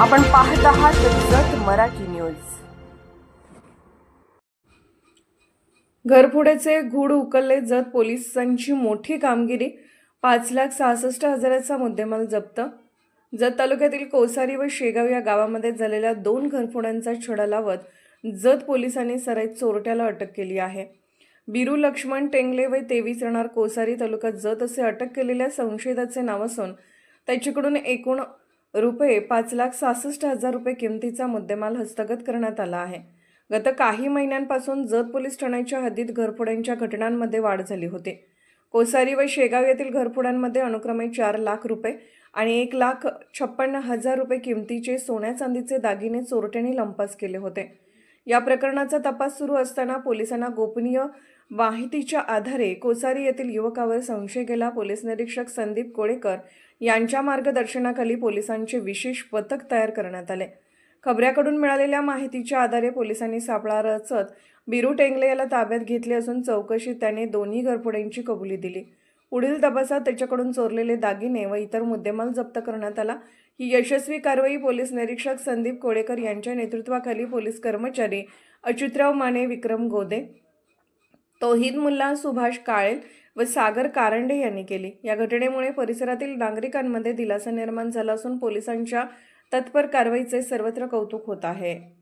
आपण पाहत आहात जत मराठी न्यूज. घरफोड्याचे घूड उकलले जत पोलिसांची मोठी कामगिरी. पाच लाख सहासष्ट हजाराचा मुद्देमाल जप्त. जत तालुक्यातील कोसारी व शेगाव या गावामध्ये झालेल्या दोन घरफोड्यांचा छडा लावत जत पोलिसांनी सराईत चोरट्याला अटक केली आहे. बिरू लक्ष्मण टेंगले व तेवीस राहणार कोसारी तालुका जत असे अटक केलेल्या संशयिताचे नाव असून त्याच्याकडून एकूण रुपये पाच लाख सहासष्ट हजार रुपये किमतीचा मुद्देमाल हस्तगत करण्यात आला आहे. गत काही महिन्यांपासून जत पोलीस ठाण्याच्या हद्दीत घरफोड्यांच्या घटनांमध्ये वाढ झाली होती. कोसारी व शेगाव येथील घरफोड्यांमध्ये अनुक्रमे चार लाख रुपये आणि एक लाख छप्पन्न हजार रुपये किमतीचे सोन्या चांदीचे दागिने चोरट्यांनी लंपास केले होते. या प्रकरणाचा तपास सुरू असताना पोलिसांना गोपनीय माहितीच्या आधारे कोसारी येथील युवकावर संशय गेला. पोलीस निरीक्षक संदीप कोळेकर यांच्या मार्गदर्शनाखाली पोलिसांचे विशेष पथक तयार करण्यात आले. खबऱ्याकडून मिळालेल्या माहितीच्या आधारे पोलिसांनी सापळा रचत बिरू टेंगले याला ताब्यात घेतले असून चौकशीत त्याने दोन्ही घरफोड्यांची कबुली दिली. पुढील तपासात त्याच्याकडून चोरलेले दागिने व इतर मुद्देमाल जप्त करण्यात आला. ही यशस्वी कारवाई पोलीस निरीक्षक संदीप कोळेकर यांच्या नेतृत्वाखाली पोलीस कर्मचारी अच्युतराव माने विक्रम गोदे तोहिद मुल्ला सुभाष काळेल व सागर कारंडे यांनी केली. या घटनेमुळे परिसरातील नागरिकांमध्ये दिलासा निर्माण झाला असून पोलिसांच्या तत्पर कारवाईचे सर्वत्र कौतुक होत आहे.